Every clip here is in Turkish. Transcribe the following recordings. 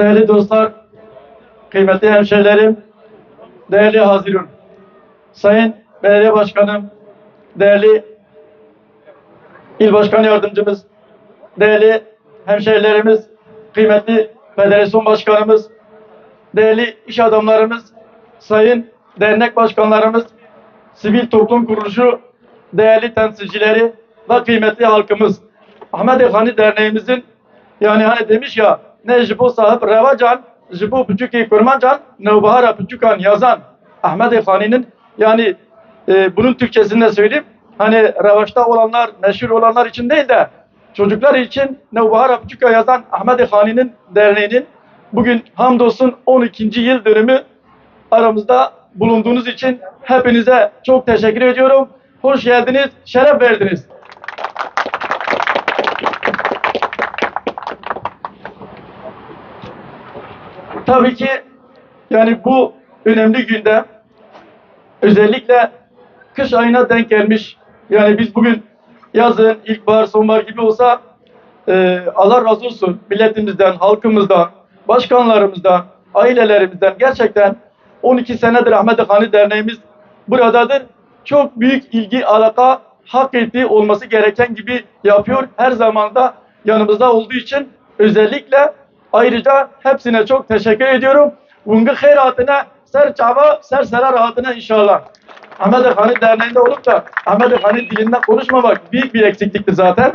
Değerli dostlar, kıymetli hemşehrilerim, değerli Hazirun, Sayın Belediye Başkanım, değerli İl Başkan Yardımcımız, değerli hemşehrilerimiz, kıymetli Federasyon Başkanımız, değerli iş adamlarımız, sayın dernek başkanlarımız, sivil toplum kuruluşu değerli temsilcileri ve kıymetli halkımız. Ahmet Hani Derneğimizin yani hani demiş ya ne jibo sahip revacan, jibo küçük kurmancan, ne bahara küçükan yazan Ahmet Hani'nin yani e, bunun Türkçesini de söyleyeyim. Hani revaçta olanlar, meşhur olanlar için değil de çocuklar için Nevbahar Küçük'a yazan Ahmet Hani'nin derneğinin bugün hamdolsun 12. yıl dönümü aramızda bulunduğunuz için hepinize çok teşekkür ediyorum. Hoş geldiniz, şeref verdiniz. Tabii ki yani bu önemli günde özellikle kış ayına denk gelmiş. Yani biz bugün yazın, ilkbahar, sonbahar gibi olsa e, Allah razı olsun milletimizden, halkımızdan, başkanlarımızdan, ailelerimizden gerçekten 12 senedir Ahmet Hani Derneğimiz buradadır. Çok büyük ilgi, alaka hak ettiği olması gereken gibi yapıyor. Her zaman da yanımızda olduğu için özellikle ayrıca hepsine çok teşekkür ediyorum. Bunun hayratına, ser çaba, ser serar rahatına inşallah. Ahmet Hani Derneği'nde olup da Ahmet Hani dilinden konuşmamak büyük bir eksiklikti zaten.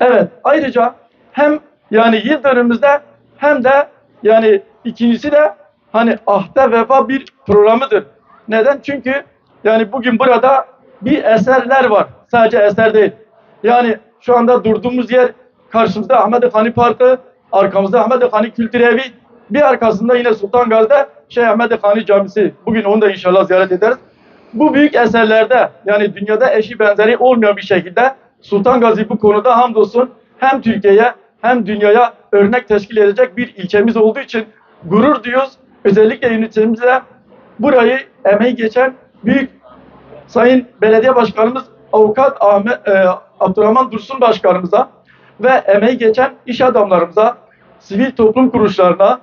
Evet, ayrıca hem yani yıl dönümümüzde hem de yani ikincisi de hani ahde vefa bir programıdır. Neden? Çünkü yani bugün burada bir eserler var. Sadece eser değil. Yani şu anda durduğumuz yer karşımızda Ahmet Hani Parkı, arkamızda Ahmet Hani Kültür Evi, bir arkasında yine Sultan Gazi'de Şeyh Ahmet Hani Camisi. Bugün onu da inşallah ziyaret ederiz. Bu büyük eserlerde yani dünyada eşi benzeri olmayan bir şekilde Sultan Gazi bu konuda hamdolsun hem Türkiye'ye hem dünyaya örnek teşkil edecek bir ilçemiz olduğu için gurur duyuyoruz. Özellikle yönetimimize burayı emeği geçen büyük Sayın Belediye Başkanımız Avukat Ahmet, e, Abdurrahman Dursun Başkanımıza ve emeği geçen iş adamlarımıza, sivil toplum kuruluşlarına,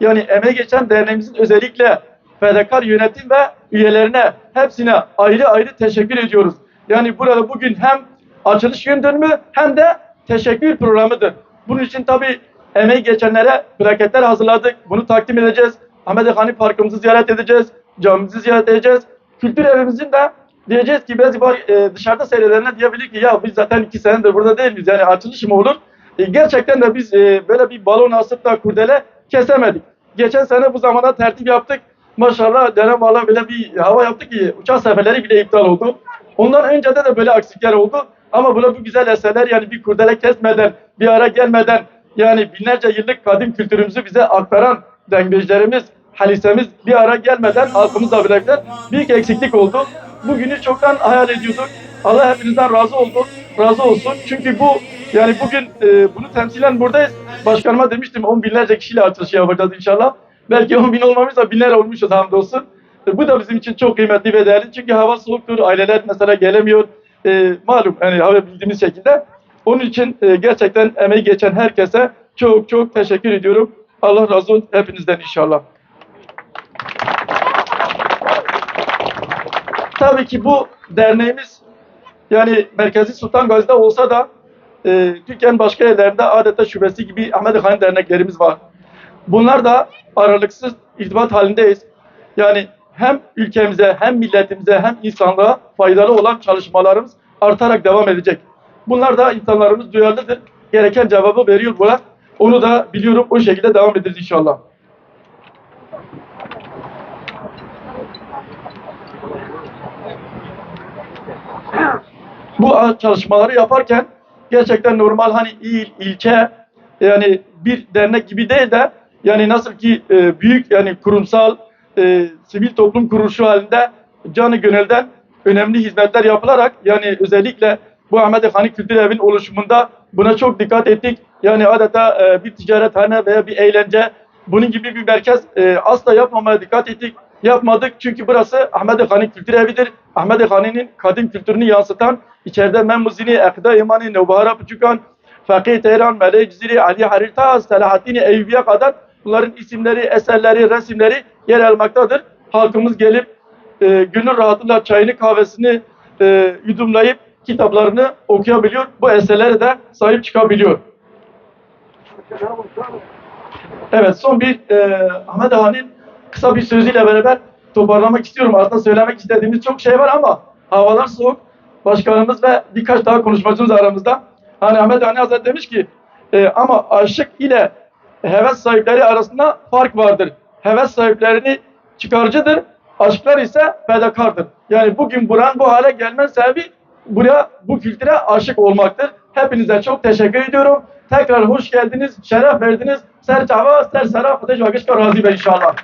yani emeği geçen derneğimizin özellikle fedakar yönetim ve üyelerine hepsine ayrı ayrı teşekkür ediyoruz. Yani burada bugün hem açılış gün dönümü hem de teşekkür programıdır. Bunun için tabii emeği geçenlere plaketler hazırladık. Bunu takdim edeceğiz. Ahmet Hani Parkımızı ziyaret edeceğiz. Camimizi ziyaret edeceğiz. Kültür evimizin de diyeceğiz ki var, e, dışarıda seyredenler diyebilir ki ya biz zaten iki senedir burada değil miyiz? Yani açılış mı olur? E, gerçekten de biz e, böyle bir balon asıp da kurdele kesemedik. Geçen sene bu zamana tertip yaptık. Maşallah Cenab-ı Allah böyle bir hava yaptı ki uçak seferleri bile iptal oldu. Ondan önce de, de böyle aksikler oldu. Ama buna bu güzel eserler yani bir kurdele kesmeden, bir ara gelmeden yani binlerce yıllık kadim kültürümüzü bize aktaran dengecilerimiz, halisemiz bir ara gelmeden halkımızla birlikte büyük eksiklik oldu. Bugünü çoktan hayal ediyorduk. Allah hepinizden razı oldu, razı olsun. Çünkü bu yani bugün e, bunu temsilen buradayız. Başkanıma demiştim on binlerce kişiyle açılışı yapacağız inşallah. Belki on bin olmamış da binler olmuşuz hamdolsun. E, bu da bizim için çok kıymetli ve değerli. Çünkü hava soğuktur, aileler mesela gelemiyor. E, malum yani hava bildiğimiz şekilde. Onun için e, gerçekten emeği geçen herkese çok çok teşekkür ediyorum. Allah razı olsun hepinizden inşallah. Tabii ki bu derneğimiz yani Merkezi Sultan Gazi'de olsa da e, Türkiye'nin başka yerlerinde adeta şubesi gibi Ahmet Han derneklerimiz var. Bunlar da aralıksız irtibat halindeyiz. Yani hem ülkemize hem milletimize hem insanlığa faydalı olan çalışmalarımız artarak devam edecek. Bunlar da insanlarımız duyarlıdır. Gereken cevabı veriyor buna. Onu da biliyorum o şekilde devam ederiz inşallah. Bu çalışmaları yaparken gerçekten normal hani il, ilçe yani bir dernek gibi değil de yani nasıl ki e, büyük yani kurumsal e, sivil toplum kuruluşu halinde canı gönülden önemli hizmetler yapılarak yani özellikle bu Ahmet Hani Kültür Evi'nin oluşumunda buna çok dikkat ettik. Yani adeta e, bir ticarethane veya bir eğlence bunun gibi bir merkez e, asla yapmamaya dikkat ettik. Yapmadık çünkü burası Ahmet Hani Kültür Evi'dir. Ahmet Hani'nin kadim kültürünü yansıtan içeride Memuzini, Ekda İmani, Nevbahara Püçükan, Fakih Tehran, Melek Ziri, Ali Harita, Selahaddin Eyyubi'ye kadar bunların isimleri, eserleri, resimleri yer almaktadır. Halkımız gelip e, gönül rahatlıkla çayını, kahvesini e, yudumlayıp kitaplarını okuyabiliyor. Bu eserlere de sahip çıkabiliyor. Evet son bir e, Ahmet Ağa'nın kısa bir sözüyle beraber toparlamak istiyorum. Aslında söylemek istediğimiz çok şey var ama havalar soğuk. Başkanımız ve birkaç daha konuşmacımız aramızda. Hani Ahmet Ağa'nın Hazretleri demiş ki e, ama aşık ile heves sahipleri arasında fark vardır. Heves sahiplerini çıkarcıdır. Aşklar ise fedakardır. Yani bugün buranın bu hale gelme sebebi buraya bu kültüre aşık olmaktır. Hepinize çok teşekkür ediyorum. Tekrar hoş geldiniz, şeref verdiniz. Ser çava, ser seraf, ateş vakışka razı be inşallah.